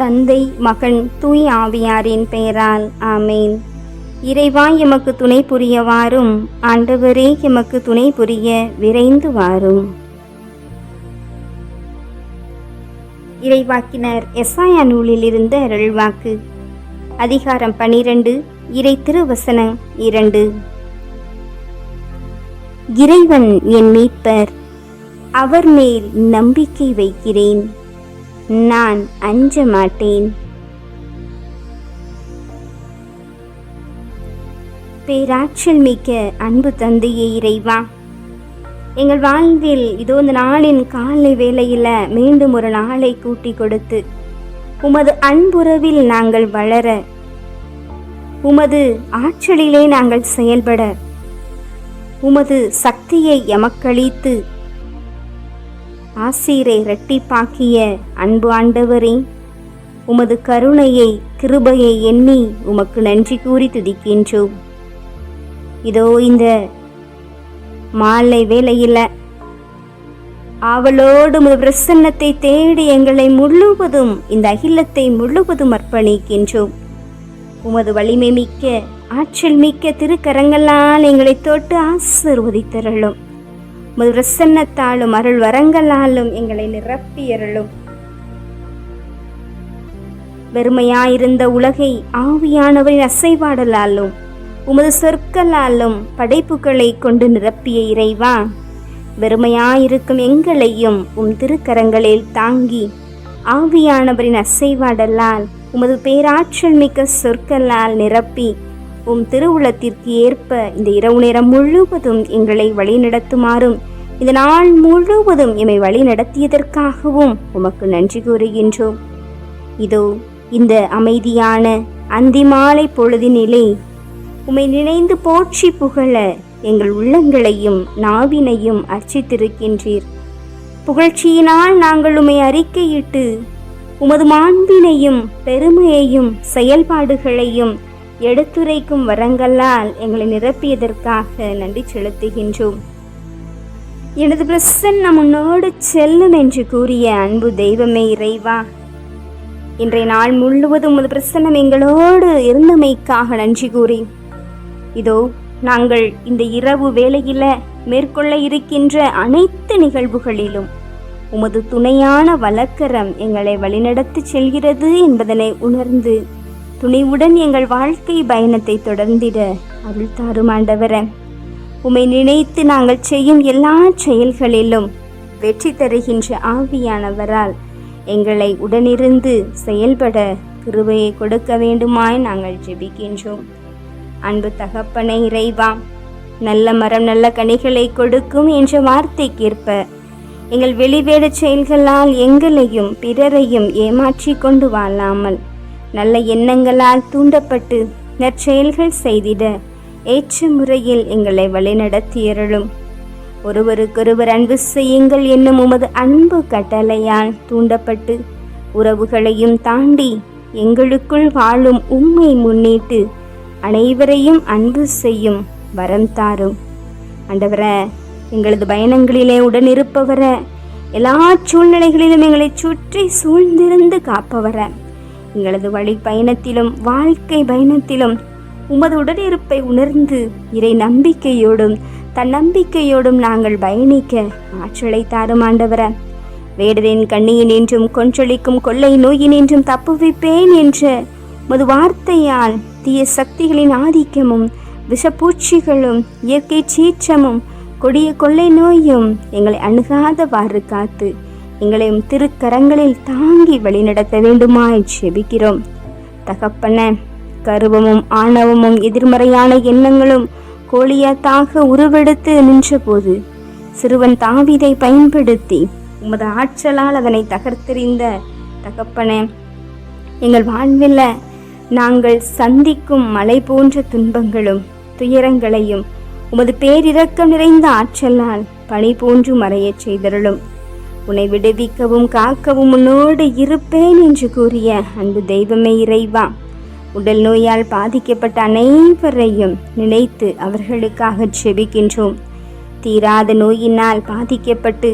தந்தை மகன் தூய் ஆவியாரின் பெயரால். ஆமேன். இறைவா எமக்கு துணை புரியவாறும் ஆண்டவரே எமக்கு துணை புரிய விரைந்து வாரும் இறைவாக்கினர் எஸ்ஆயா நூலில் இருந்த அருள்வாக்கு. அதிகாரம் பனிரெண்டு இறை திருவசனம் இரண்டு. இறைவன் என் மீட்பர் அவர் மேல் நம்பிக்கை வைக்கிறேன். நான் அஞ்ச மாட்டேன். பேராற்றல் மிக்க அன்பு தந்தையே இறைவா எங்கள் வாழ்வில் இதோ இந்த நாளின் காலை வேளையில் மீண்டும் ஒரு நாளை கூட்டி கொடுத்து உமது அன்புறவில் நாங்கள் வளர உமது ஆற்றலிலே நாங்கள் செயல்பட உமது சக்தியை எமக்களித்து ஆசீரை இரட்டிப்பாக்கிய அன்பு ஆண்டவரே உமது கருணையை கிருபையை எண்ணி உமக்கு நன்றி கூறி துதிக்கின்றோம். இதோ இந்த மாலை வேலையில் ஆவலோடு பிரசன்னத்தை தேடி எங்களை முழுவதும் இந்த அகிலத்தை முழுவதும் அர்ப்பணிக்கின்றோம். உமது வலிமை மிக்க ஆற்றல் மிக்க திருக்கரங்களால் எங்களை தொட்டு ஆசிர்வதித்தருளும். பிரசன்னத்தாலும் அருள் வரங்களாலும் எங்களை நிரப்பியருளும் வெறுமையாயிருந்த உலகை ஆவியானவரின் அசைவாடலாலும் உமது சொற்களாலும் படைப்புகளை கொண்டு நிரப்பிய இறைவா வெறுமையாயிருக்கும் எங்களையும் உம் திருக்கரங்களில் தாங்கி ஆவியானவரின் அசைவாடலால் உமது பேராற்றல் மிக்க சொற்களால் நிரப்பி உம் திருவுளத்திற்கு ஏற்ப இந்த இரவு நேரம் முழுவதும் எங்களை வழிநடத்துமாறும் இந்த நாள் முழுவதும் எம்மை வழி நடத்தியதற்காகவும் உமக்கு நன்றி கூறுகின்றோம். இதோ இந்த அமைதியான அந்திமாலை பொழுதினிலே உமை நினைந்து போற்றி புகழ எங்கள் உள்ளங்களையும் நாவினையும் அர்ச்சித்திருக்கின்றீர். புகழ்ச்சியினால் நாங்கள் உம்மை அறிக்கையிட்டு உமது மாண்பினையும் பெருமையையும் செயல்பாடுகளையும் எடுத்துரைக்கும் வரங்களால் எங்களை நிரப்பியதற்காக நன்றி செலுத்துகின்றோம். எனது பிரசன்னம் உன்னோடு செல்லும் என்று கூறிய அன்பு தெய்வமே இறைவா இன்றைய நாள் முழுவதும் உமது பிரசன்னம் எங்களோடு இருந்தமைக்காக நன்றி கூறி இதோ நாங்கள் இந்த இரவு வேளையில மேற்கொள்ள இருக்கின்ற அனைத்து நிகழ்வுகளிலும் உமது துணையான வழக்கரம் எங்களை வழிநடத்தி செல்கிறது என்பதனை உணர்ந்து துணிவுடன் எங்கள் வாழ்க்கை பயணத்தை தொடர்ந்திட அருள் தாரும் உமை நினைத்து நாங்கள் செய்யும் எல்லா செயல்களிலும் வெற்றி தருகின்ற ஆவியானவரால் எங்களை உடனிருந்து செயல்பட கிருபையை கொடுக்க வேண்டுமாய் நாங்கள் ஜெபிக்கின்றோம். அன்பு தகப்பனை இறைவா நல்ல மரம் நல்ல கனிகளை கொடுக்கும் என்ற வார்த்தைக்கேற்ப எங்கள் வெளிவேட செயல்களால் எங்களையும் பிறரையும் ஏமாற்றி கொண்டு வாழாமல் நல்ல எண்ணங்களால் தூண்டப்பட்டு நற்செயல்கள் செய்திட ஏற்ற முறையில் எங்களை வழிநடத்தியருளும். ஒருவருக்கொருவர் அன்பு செய்யுங்கள் என்னும் உமது அன்பு கட்டளையால் தூண்டப்பட்டு உறவுகளையும் தாண்டி எங்களுக்குள் வாழும் உண்மை முன்னிட்டு அனைவரையும் அன்பு செய்யும் வரம் தாரும். ஆண்டவரே எங்களது பயணங்களிலே உடனிருப்பவர எல்லா சூழ்நிலைகளிலும் எங்களை சுற்றி சூழ்ந்திருந்து காப்பவரை. எங்களது வழி பயணத்திலும் வாழ்க்கை பயணத்திலும் உமது உடனிருப்பை உணர்ந்து இறை நம்பிக்கையோடும் தன்னம்பிக்கையோடும் நாங்கள் பயணிக்க ஆற்றலை தாரும் ஆண்டவர. வேடரின் கண்ணியினின்றும் கொன்றளிக்கும் கொள்ளை நோயினின்றும் தப்புவிப்பேன் என்ற உமது வார்த்தையால் தீய சக்திகளின் ஆதிக்கமும் விஷப்பூச்சிகளும் இயற்கை சீற்றமும் கொடிய கொள்ளை நோயும் எங்களை அணுகாதவாறு காத்து எங்களையும் திருக்கரங்களில் தாங்கி வழிநடத்த வேண்டுமாய் ஜெபிக்கிறோம் தகப்பன கருவமும் ஆணவமும் எதிர்மறையான எண்ணங்களும் கோழியத்தாக உருவெடுத்து நின்றபோது சிறுவன் தாவிதை பயன்படுத்தி உமது ஆற்றலால் அதனை தகர்த்தெறிந்த தகப்பனே எங்கள் வாழ்வில் நாங்கள் சந்திக்கும் மலை போன்ற துன்பங்களும் துயரங்களையும் உமது பேரிரக்கம் நிறைந்த ஆற்றலால் பனி போன்று மறையச் செய்தருளும். உன்னை விடுவிக்கவும் காக்கவும் உன்னோடு இருப்பேன் என்று கூறிய அன்பு தெய்வமே இறைவா உடல் நோயால் பாதிக்கப்பட்ட அனைவரையும் நினைத்து அவர்களுக்காக செபிக்கின்றோம் தீராத நோயினால் பாதிக்கப்பட்டு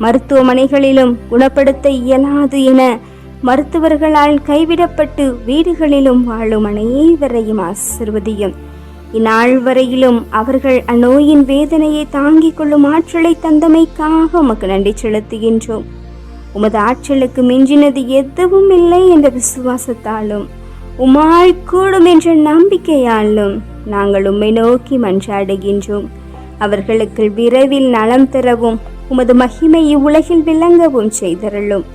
மருத்துவமனைகளிலும் குணப்படுத்த இயலாது என மருத்துவர்களால் கைவிடப்பட்டு வீடுகளிலும் வாழும் அனைவரையும் ஆசிர்வதியும். இந்நாள் வரையிலும் அவர்கள் அந்நோயின் வேதனையை தாங்கிக் கொள்ளும் ஆற்றலை தந்தமைக்காக உமக்கு நன்றி செலுத்துகின்றோம். உமது ஆற்றலுக்கு மிஞ்சினது எதுவும் இல்லை என்ற விசுவாசத்தாலும் உமாள் கூடும் என்ற நம்பிக்கையாலும் நாங்கள் உம்மை நோக்கி மன்றாடுகின்றோம். அவர்களுக்கு விரைவில் நலம் தரவும் உமது மகிமை இவ்வுலகில் விளங்கவும் செய்தருளும்.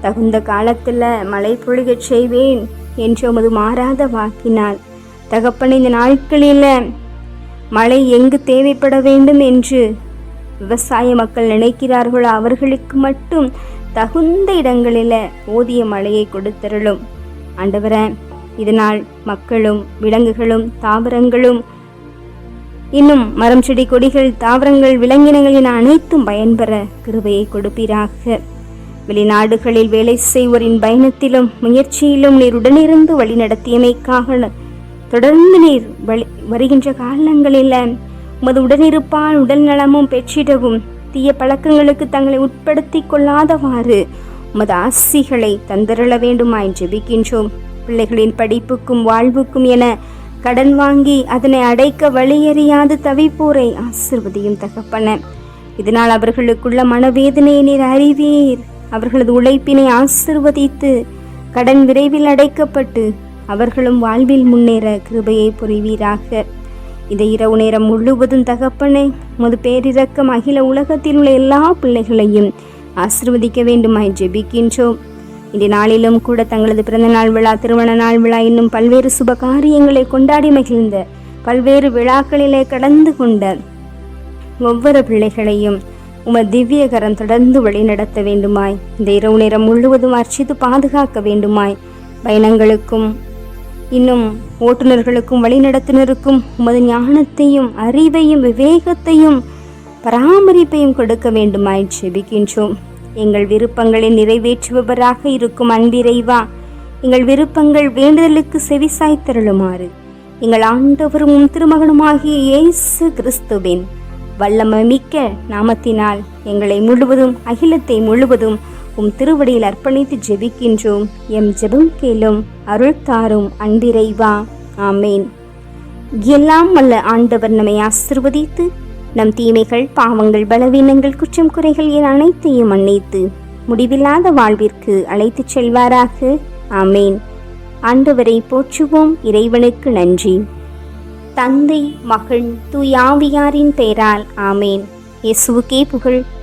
தகுந்த காலத்தில் மழை பொழிகச் செய்வேன் என்று உமது மாறாத வாக்கினால் தகப்பன் இந்த நாட்களில் மழை எங்கு தேவைப்பட வேண்டும் என்று விவசாய மக்கள் நினைக்கிறார்களோ அவர்களுக்கு மட்டும் தகுந்த இடங்களில் போதிய மழையை கொடுத்தருளும். ஆண்டவரை இதனால் மக்களும் விலங்குகளும் தாவரங்களும் இன்னும் மரம் செடி கொடிகள் தாவரங்கள் விலங்கினங்கள் என அனைத்தும் பயன்பெற கிருபையை கொடுப்பீராக. வெளிநாடுகளில் வேலை செய்வோரின் பயணத்திலும் முயற்சியிலும் நீர் உடனிருந்து வழி நடத்தியமைக்காக தொடர்ந்து நீர் வழி வருகின்ற காலங்களில் உமது உடனிருப்பால் உடல் நலமும் பெற்றிடவும் தீய பழக்கங்களுக்கு தங்களை உட்படுத்தி கொள்ளாதவாறு உமது ஆசிகளை தந்தருள வேண்டுமாய் ஜெபிக்கின்றோம். பிள்ளைகளின் படிப்புக்கும் வாழ்வுக்கும் என கடன் வாங்கி அதனை அடைக்க வழியறியாது தவிப்போரை ஆசிர்வதியும் தகப்பன. இதனால் அவர்களுக்குள்ள மனவேதனையை நீர் அறிவீர். அவர்களது உழைப்பினை ஆசிர்வதித்து கடன் விரைவில் அடைக்கப்பட்டு அவர்களும் வாழ்வில் முன்னேற கிருபையை புரிவீராக. இந்த இரவு நேரம் முழுவதும் தகப்பனே முது பேரிரக்கம் அகில உலகத்தில் உள்ள எல்லா பிள்ளைகளையும் ஆசிர்வதிக்க வேண்டுமாய் ஜெபிக்கின்றோம். இந்த நாளிலும் கூட தங்களது பிறந்த நாள் விழா திருமண நாள் விழா இன்னும் பல்வேறு சுப காரியங்களை கொண்டாடி மகிழ்ந்த பல்வேறு விழாக்களிலே கடந்து கொண்ட ஒவ்வொரு பிள்ளைகளையும் உமது திவ்ய கரம் தொடர்ந்து வழிநடத்த வேண்டுமாய். இந்த இரவு நேரம் முழுவதும் அர்ச்சித்து பாதுகாக்க வேண்டுமாய். பயணங்களுக்கும் இன்னும் ஓட்டுநர்களுக்கும் வழிநடத்தினருக்கும் உமது ஞானத்தையும் அறிவையும் விவேகத்தையும் பராமரிப்பையும் கொடுக்க வேண்டுமாய் ஜெபிக்கின்றோம் எங்கள் விருப்பங்களை நிறைவேற்றுபவராக இருக்கும் அன்பிறைவா எங்கள் விருப்பங்கள் வேண்டுதலுக்கு செவிசாய்த்தருளுமாறு எங்கள் ஆண்டவரும் திருமகனுமாகிய இயேசு கிறிஸ்துவின் வல்லமை மிக்க நாமத்தினால் எங்களை முழுவதும் அகிலத்தை முழுவதும் உம் திருவடியில் அர்ப்பணித்து ஜெபிக்கின்றோம். எம் ஜெபம் கேளும் அருள் தாரும் அன்பிறைவா ஆமேன். எல்லாம் வல்ல ஆண்டவர் நம்மை ஆசிர்வதித்து நம் தீமைகள் பாவங்கள் பலவீனங்கள் குற்றம் குறைகள் என அனைத்தையும் மன்னித்து முடிவில்லாத வாழ்விற்கு அழைத்துச் செல்வாராக. ஆமேன். ஆண்டவரை போற்றுவோம். இறைவனுக்கு நன்றி. தந்தை மகள் தூயாவியாரின் பெயரால் ஆமேன். இயேசுவுக்கே புகழ்.